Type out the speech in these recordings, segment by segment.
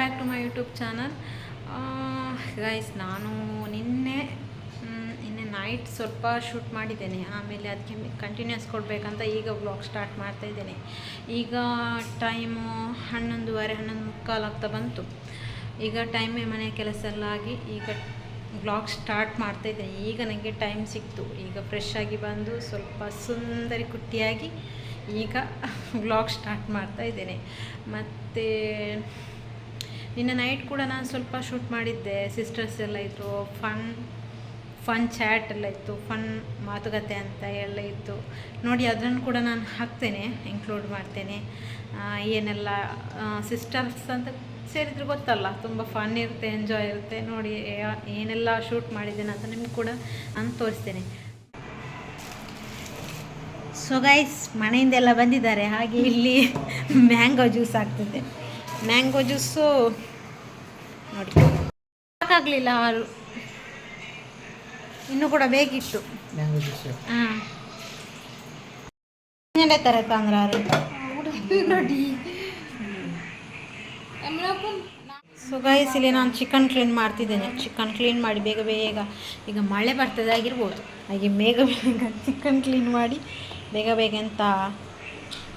Back to my YouTube channel guys ನಾನು ನಿನ್ನೆ ನಿನ್ನೆ ನೈಟ್ ಸ್ವಲ್ಪ ಶೂಟ್ ಮಾಡಿದ್ದೇನೆ. ಆಮೇಲೆ ಅದಕ್ಕೆ ಕಂಟಿನ್ಯೂಸ್ ಕೊಡಬೇಕಂತ ಈಗ ವ್ಲಾಗ್ ಸ್ಟಾರ್ಟ್ ಮಾಡ್ತಾ ಇದ್ದೇನೆ. ಈಗ ಟೈಮು ಹನ್ನೊಂದುವರೆ, ಹನ್ನೊಂದು ಮುಕ್ಕಾಲು ಆಗ್ತಾ ಬಂತು. ಈಗ ಟೈಮೇ ಮನೆ ಕೆಲಸ ಎಲ್ಲ ಆಗಿ ಈಗ ವ್ಲಾಗ್ ಸ್ಟಾರ್ಟ್ ಮಾಡ್ತಾ ಇದ್ದೇನೆ. ಈಗ ನನಗೆ ಟೈಮ್ ಸಿಕ್ತು. ಈಗ ಫ್ರೆಶ್ ಆಗಿ ಬಂದು ಸ್ವಲ್ಪ ಸುಂದರಿ ಕುಟ್ಟಿಯಾಗಿ ಈಗ ವ್ಲಾಗ್ ಸ್ಟಾರ್ಟ್ ಮಾಡ್ತಾ ಇದ್ದೇನೆ. ಮತ್ತು ನಿನ್ನೆ ನೈಟ್ ಕೂಡ ನಾನು ಸ್ವಲ್ಪ ಶೂಟ್ ಮಾಡಿದ್ದೆ ಸಿಸ್ಟರ್ಸ್ ಎಲ್ಲ ಇದ್ದರು ಫನ್ ಫನ್ ಚಾಟ್ ಎಲ್ಲ ಇತ್ತು ಫನ್ ಮಾತುಕತೆ ಅಂತ ಎಲ್ಲ ಇತ್ತು. ನೋಡಿ ಅದನ್ನು ಕೂಡ ನಾನು ಹಾಕ್ತೇನೆ ಇನ್ಕ್ಲೂಡ್ ಮಾಡ್ತೇನೆ. ಏನೆಲ್ಲ ಸಿಸ್ಟರ್ಸ್ ಅಂತ ಸೇರಿದ್ರೆ ಗೊತ್ತಲ್ಲ, ತುಂಬ ಫನ್ ಇರುತ್ತೆ ಎಂಜಾಯ್ ಇರುತ್ತೆ. ನೋಡಿ ಏನೆಲ್ಲ ಶೂಟ್ ಮಾಡಿದ್ದೇನೆ ಅಂತ ನಿಮ್ಗೆ ಕೂಡ ನಾನು ತೋರಿಸ್ತೇನೆ. ಸೊ ಗೈಸ್ ಮನೆಯಿಂದೆಲ್ಲ ಬಂದಿದ್ದಾರೆ, ಹಾಗೆ ಇಲ್ಲಿ ಮ್ಯಾಂಗೋ ಜ್ಯೂಸ್ ಆಗ್ತದೆ. ಮ್ಯಾಂಗೋ ಜ್ಯೂಸು ನೋಡಿ ಸಾಕಾಗಲಿಲ್ಲ ಹಾಲು. ಇನ್ನೂ ಕೂಡ ಬೇಕಿತ್ತು. ಮ್ಯಾಂಗೋ ಜ್ಯೂಸ್ ಹಾಂ. ತರ ತಂದ್ರೆ ನೋಡಿ. ಸೊ ಗೈಸ್ ಇಲ್ಲಿ ನಾನು ಚಿಕನ್ ಕ್ಲೀನ್ ಮಾಡ್ತಿದ್ದೇನೆ. ಚಿಕನ್ ಕ್ಲೀನ್ ಮಾಡಿ ಬೇಗ ಬೇಗ ಈಗ ಮಳೆ ಬರ್ತದೆ ಆಗಿರ್ಬೋದು. ಹಾಗೆ ಬೇಗ ಬೇಗ ಚಿಕನ್ ಕ್ಲೀನ್ ಮಾಡಿ ಬೇಗ ಬೇಗ ಅಂತ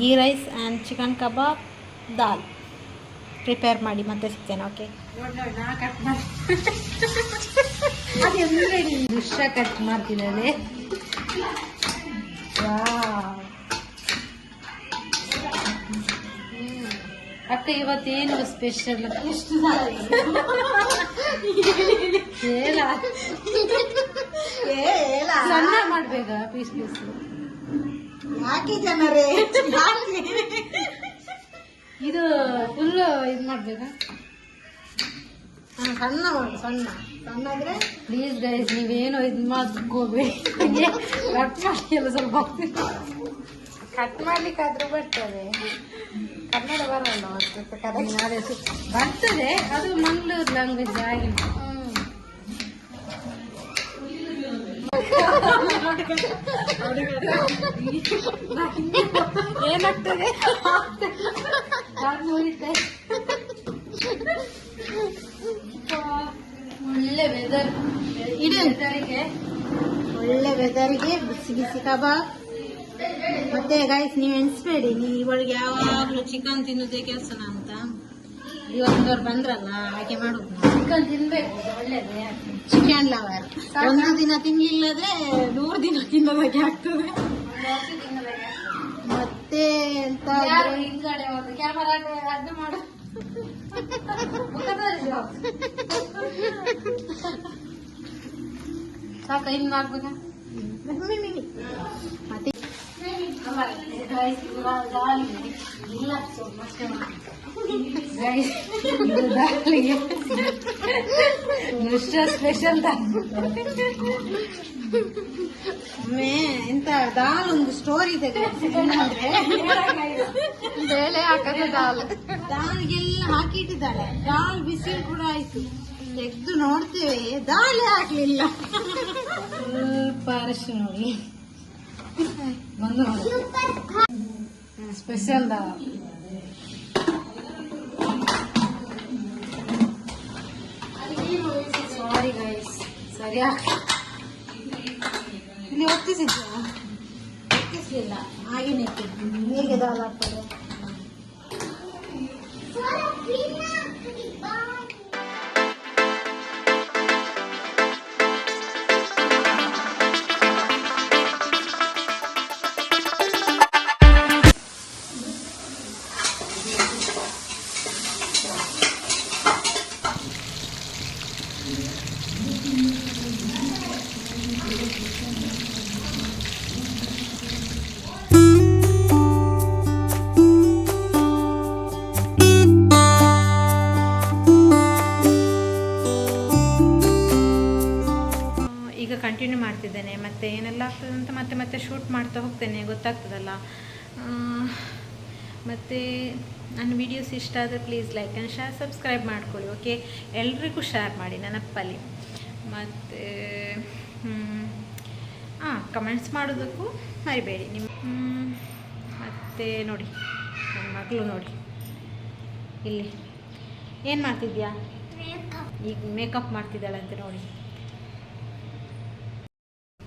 ghee rice and chicken kebab dal prepare ಮಾಡಿ ಮತ್ತೆ ಸಿಗ್ತೇನೆ ಓಕೆ ದೃಶ್ಯ ಕಟ್ ಮಾಡ್ತಿದ್ದಾರೆ ಅಕ್ಕ ಇವತ್ತೇನು ಸ್ಪೆಷಲ್ ಸಣ್ಣ ಮಾಡ್ಬೇಕಾ ಪೀಸ್ ಪೀಸ್ ಯಾಕೆ ಜನರೇ? ಇದು ಫುಲ್ ಇದು ಮಾಡಬೇಕಾ? ಹಾಂ ಸಣ್ಣ ಮಾಡು ಸಣ್ಣ. ಸಣ್ಣ ಆದ್ರೆ ಪ್ಲೀಸ್ ಗೈಸ್ ನೀವೇನು ಇದು ಮಾಡ್ಕೋಬೇಡಿ. ಕಟ್ ಮಾಡಿ ಎಲ್ಲ ಸ್ವಲ್ಪ ಕಟ್ ಮಾಡ್ಲಿಕ್ಕಾದ್ರೂ ಬರ್ತದೆ. ಕನ್ನಡ ಬರಲ್ಲ ಮತ್ತೆ ಸು- ಬರ್ತದೆ ಅದು ಮಂಗಳೂರು ಲ್ಯಾಂಗ್ವೇಜ್ ಆಗಿಲ್ಲ ಏನಾಗ್ತದೆ? ನಾನು. ಒಳ್ಳೆ ವೆದರ್ ಇಡು. ವೆದರಿಗೆ ಒಳ್ಳೆ ವೆದರಿಗೆ ಬಿಸಿ ಬಿಸಿ ಕಬಾಬ್. ಮತ್ತೆ ಗೈಸ್ ನೀವು ಎಣಿಸ್ಬೇಡಿ ನೀವು ಇವಳಿಗೆ ಯಾವಾಗಲೂ ಚಿಕನ್ ತಿನ್ನುದೇ ಕೆಲಸನ ಅಂತ? ಇವತ್ತವ್ರು ಬಂದ್ರಲ್ಲ ಹಾಗೆ ಮಾಡುದು ಚಿಕನ್ ತಿನ್ಬೇಕು ಒಳ್ಳೇದೇ. ಚಿಕನ್ ಲವರ್ ಒಂದು ದಿನ ತಿನ್ಲಿಲ್ಲದ್ರೆ ನೂರು ದಿನ ತಿನ್ನೋದಕ್ಕೆ ಆಗ್ತದೆ. ಸಾಕ ಇನ್ನು ಮಾಡ್ಬೇಕಾ ಮತ್ತೆ? ಇಲ್ಲ ಇದು ನುಶ್ರ ಸ್ಪೆಷಲ್ ಮೇ ಎಂತ ದಾಲ್ ಒಂದು ಸ್ಟೋರಿ ಇದೆ. ಬೇಳೆ ಹಾಕದ ದಾಲ್. ದಾಲ್ಗೆಲ್ಲ ಹಾಕಿ ಇಟ್ಟಿದ್ದಾಳೆ ದಾಲ್ ಬಿಸಿಲು ಕೂಡ ಆಯ್ತು. ತೆಗ್ದು ನೋಡ್ತೇವೆ ದಾಲ್ ಹಾಕ್ಲಿಲ್ಲ ಸ್ವಲ್ಪ ಅರಶಿನ ನೋಡಿ ಬಂದು ನೋಡಿ. ಸ್ಪೆಷಲ್ ದಾಲ್ ಸಾರಿ ಗೈಸ್ ಸರಿ ಇಲ್ಲಿ ಒತ್ತಿಸಿದ್ದ ಒತ್ತಿಸಲಿಲ್ಲ ಹಾಗೆ ಇಟ್ಟಿದ್ದು ಹೇಗೆ ದಾಲ್ ಮತ್ತು ಏನೆಲ್ಲ ಆಗ್ತದೆ ಅಂತ ಮತ್ತೆ ಮತ್ತೆ ಶೂಟ್ ಮಾಡ್ತಾ ಹೋಗ್ತೇನೆ ಗೊತ್ತಾಗ್ತದಲ್ಲ. ಮತ್ತು ನನ್ನ ವೀಡಿಯೋಸ್ ಇಷ್ಟ ಆದರೆ please like and share subscribe ಮಾಡ್ಕೊಳ್ಳಿ ಓಕೆ ಎಲ್ರಿಗೂ ಶೇರ್ ಮಾಡಿ ನೆನಪಲ್ಲಿ. ಮತ್ತು ಹಾಂ ಕಮೆಂಟ್ಸ್ ಮಾಡೋದಕ್ಕೂ ಮರಿಬೇಡಿ. ನಿಮ್ಮ ಮತ್ತು ನೋಡಿ ನನ್ನ ಮಗಳು ನೋಡಿ. ಇಲ್ಲಿ ಏನು ಮಾಡ್ತಿದ್ಯಾ? ಈಗ ಮೇಕಪ್ ಮಾಡ್ತಿದ್ದಾಳಂತೆ ನೋಡಿ.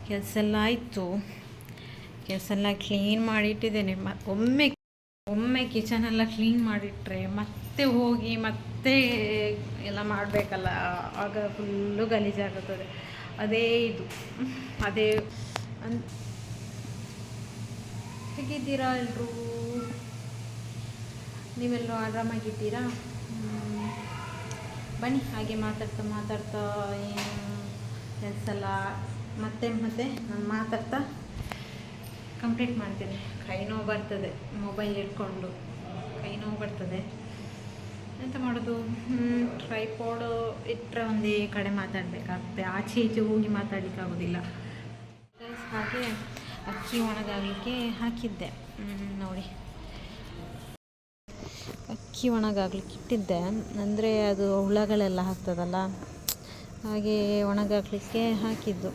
ಕೆಲಸ ಎಲ್ಲ ಆಯಿತು. ಕೆಲಸ ಎಲ್ಲ ಕ್ಲೀನ್ ಮಾಡಿಟ್ಟಿದ್ದೇನೆ. ಮ, ಒಮ್ಮೆ ಒಮ್ಮೆ ಕಿಚನೆಲ್ಲ ಕ್ಲೀನ್ ಮಾಡಿಟ್ರೆ ಮತ್ತೆ ಹೋಗಿ ಮತ್ತೆ ಎಲ್ಲ ಮಾಡಬೇಕಲ್ಲ, ಆಗ ಫುಲ್ಲು ಗಲೀಜಾಗುತ್ತದೆ. ಅದೇ ಇದು. ಅದೇ ಅನ್, ಹೇಗಿದ್ದೀರಾ ಎಲ್ಲರೂ ನೀವೆಲ್ಲರೂ ಆರಾಮಾಗಿದ್ದೀರಾ. ಬನ್ನಿ, ಹಾಗೆ ಮಾತಾಡ್ತಾ ಮಾತಾಡ್ತಾ, ಏನು ಕೆಲಸ ಎಲ್ಲ ಮತ್ತೆ ಮತ್ತೆ ನಾನು ಮಾತಾಡ್ತಾ ಕಂಪ್ಲೀಟ್ ಮಾಡ್ತೇನೆ. ಕೈ ನೋವು ಬರ್ತದೆ ಮೊಬೈಲ್ ಇಟ್ಕೊಂಡು ಕೈ ನೋವು ಬರ್ತದೆ. ಎಂತ ಮಾಡೋದು? ಟ್ರೈಪಾಡ್ ಇಟ್ಟರೆ ಒಂದೇ ಕಡೆ ಮಾತಾಡಬೇಕಾಗ್ತದೆ ಆಚೆ ಈಚೆ ಹೋಗಿ ಮಾತಾಡಲಿಕ್ಕಾಗೋದಿಲ್ಲ ಹಾಗೆ ಅಕ್ಕಿ ಒಣಗಾಗಲಿಕ್ಕೆ ಹಾಕಿದ್ದೆ. ನೋಡಿ. ಅಕ್ಕಿ ಒಣಗಾಗ್ಲಿಕ್ಕೆ ಇಟ್ಟಿದ್ದೆ. ಅಂದರೆ ಅದು ಹುಳಗಳೆಲ್ಲ ಹಾಕ್ತದಲ್ಲ? ಹಾಗೆ ಒಣಗಾಗಲಿಕ್ಕೆ ಹಾಕಿದ್ದು.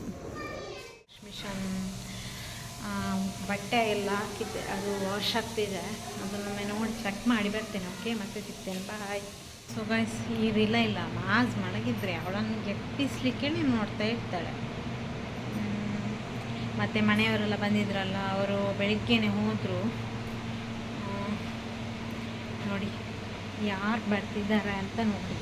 ಬಟ್ಟೆ ಎಲ್ಲ ಹಾಕಿದ್ದೆ. ಅದು ವಾಶ್ ಆಗ್ತಿದೆ. ಅದನ್ನೊಮ್ಮೆ ನೋಡಿ ಚೆಕ್ ಮಾಡಿ ಬರ್ತೇನೆ. ಓಕೆ ಮತ್ತೆ ಸಿಗ್ತೇನೆ. ಬಾಯ್ ಸೊ ಗಾಯ್ಸ್ ಇವ್ರಿಲ್ಲ ಇಲ್ಲ. ಮಾಸ್ ಮಡಗಿದ್ರೆ ಅವಳನ್ನು ಎಪ್ಪಿಸ್ಲಿಕ್ಕೆ ನೋಡ್ತಾ ಇರ್ತಾಳೆ. ಮತ್ತೆ ಮನೆಯವರೆಲ್ಲ ಬಂದಿದ್ರಲ್ಲ, ಅವರು ಬೆಳಿಗ್ಗೆನೆ ಹೋದರು. ನೋಡಿ, ಯಾರು ಬರ್ತಿದ್ದಾರೆ ಅಂತ ನೋಡಿ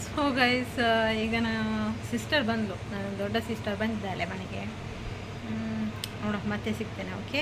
ಸೊ ಗೈಸ್ ಈಗ ನಾನು ಸಿಸ್ಟರ್ ಬಂದಳು ನನ್ನ ದೊಡ್ಡ ಸಿಸ್ಟರ್ ಬಂದಿದ್ದಾಳೆ ಮನೆಗೆ. ನೋಡ ಮತ್ತೆ ಸಿಗ್ತೇನೆ ಓಕೆ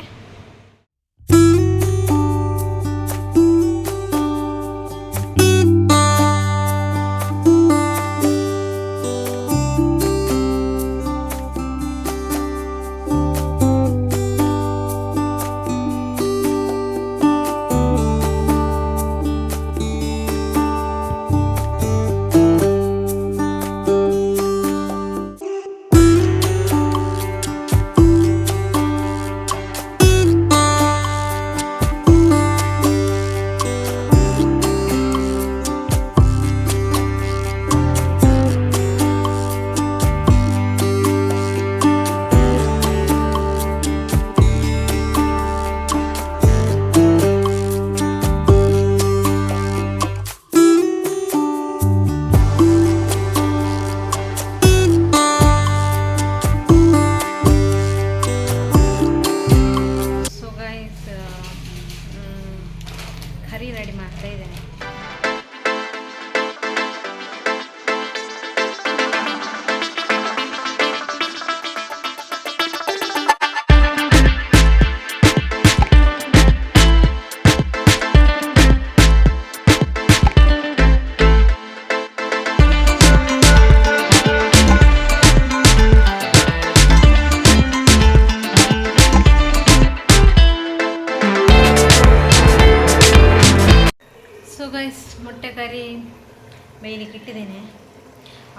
ಬೇಯಲಿಕ್ಕೆ ಇಟ್ಟಿದ್ದೇನೆ.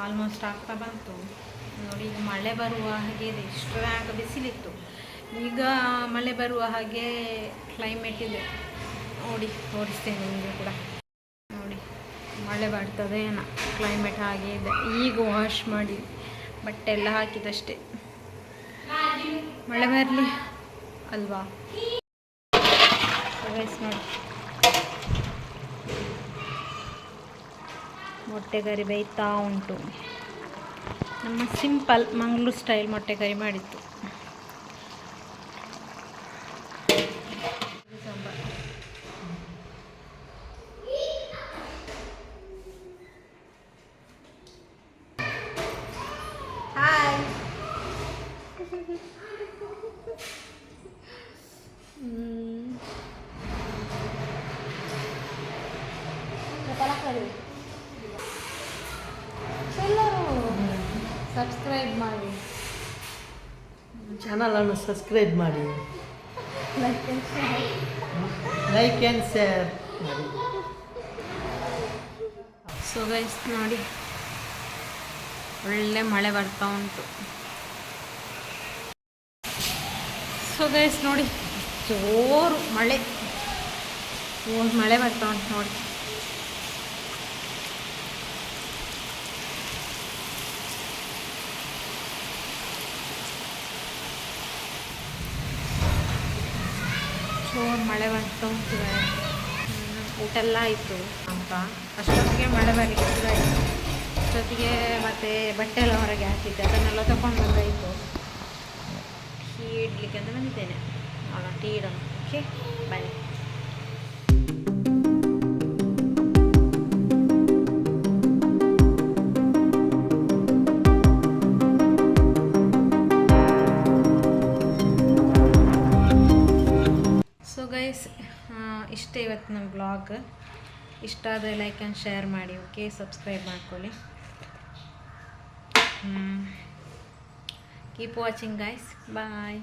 ಆಲ್ಮೋಸ್ಟ್ ಆಗ್ತಾ ಬಂತು. ನೋಡಿ, ಈಗ ಮಳೆ ಬರುವ ಹಾಗೆ ಇದೆ. ಇಷ್ಟರಾಗ ಬಿಸಿಲಿತ್ತು. ಈಗ ಮಳೆ ಬರುವ ಹಾಗೆ ಕ್ಲೈಮೇಟ್ ಇದೆ. ನೋಡಿ, ತೋರಿಸ್ತೇನೆ ನಿಮಗೆ ಕೂಡ. ನೋಡಿ, ಮಳೆ ಬರ್ತದೆ ಏನೋ ಕ್ಲೈಮೇಟ್ ಹಾಗೆ ಇದೆ. ಈಗ ವಾಶ್ ಮಾಡಿ, ಬಟ್ಟೆ ಎಲ್ಲ ಹಾಕಿದಷ್ಟೇ. ಮಳೆ ಬರಲಿ ಅಲ್ವಾ? ನೋಡಿ. ಮೊಟ್ಟೆ ಕರಿ ಬೇಯ್ತಾ ಉಂಟು. ನಮ್ಮ ಸಿಂಪಲ್ ಮಂಗ್ಳೂರು ಸ್ಟೈಲ್ ಮೊಟ್ಟೆ ಕರಿ ಮಾಡಿತ್ತು ಸಬ್ಸ್ಕ್ರೈಬ್ ಮಾಡಿ. ಚಾನಲನ್ನು ಸಬ್ಸ್ಕ್ರೈಬ್ ಮಾಡಿ. ಲೈಕ್ ಲೈಕ್ ಆ್ಯಂಡ್ ಶೇರ್ ಮಾಡಿ. ಸೊ ಗೈಸ್ ನೋಡಿ. ಒಳ್ಳೆ ಮಳೆ ಬರ್ತಾ ಉಂಟು. ಸೊ ಗೈಸ್ ನೋಡಿ. ಜೋರು ಮಳೆ. ಜೋರು ಮಳೆ ಬರ್ತಾ ಉಂಟು ನೋಡಿ. ಜೋರು ಮಳೆ ಬಂತು ಊಟ ಎಲ್ಲ ಆಯಿತು. ಅಂತ ಅಷ್ಟೊತ್ತಿಗೆ ಮಳೆ ಬರಲಿಕ್ಕೆ ಶುರುವಾಯಿತು ಅಷ್ಟೊತ್ತಿಗೆ ಮತ್ತೆ ಬಟ್ಟೆ ಎಲ್ಲ ಹೊರಗೆ ಹಾಕಿದ್ದೆ. ಅದನ್ನೆಲ್ಲ ತಗೊಂಡು ಬಂದಾಯಿತು. ಟೀ ಇಡ್ಲಿಕ್ಕೆ ಅಂತ ಬಂದಿದ್ದೇನೆ. ಅಲ್ಲ ಟೀ ಇಡೋಣ. ಓಕೆ ಬಾಯ್ ಇಷ್ಟೇ ಇವತ್ತು ನಮ್ಮ ಬ್ಲಾಗ್ ಇಷ್ಟ ಆದರೆ ಲೈಕ್ ಆ್ಯಂಡ್ ಶೇರ್ ಮಾಡಿ ಓಕೆ ಸಬ್ಸ್ಕ್ರೈಬ್ ಮಾಡ್ಕೊಳ್ಳಿ. Keep watching guys bye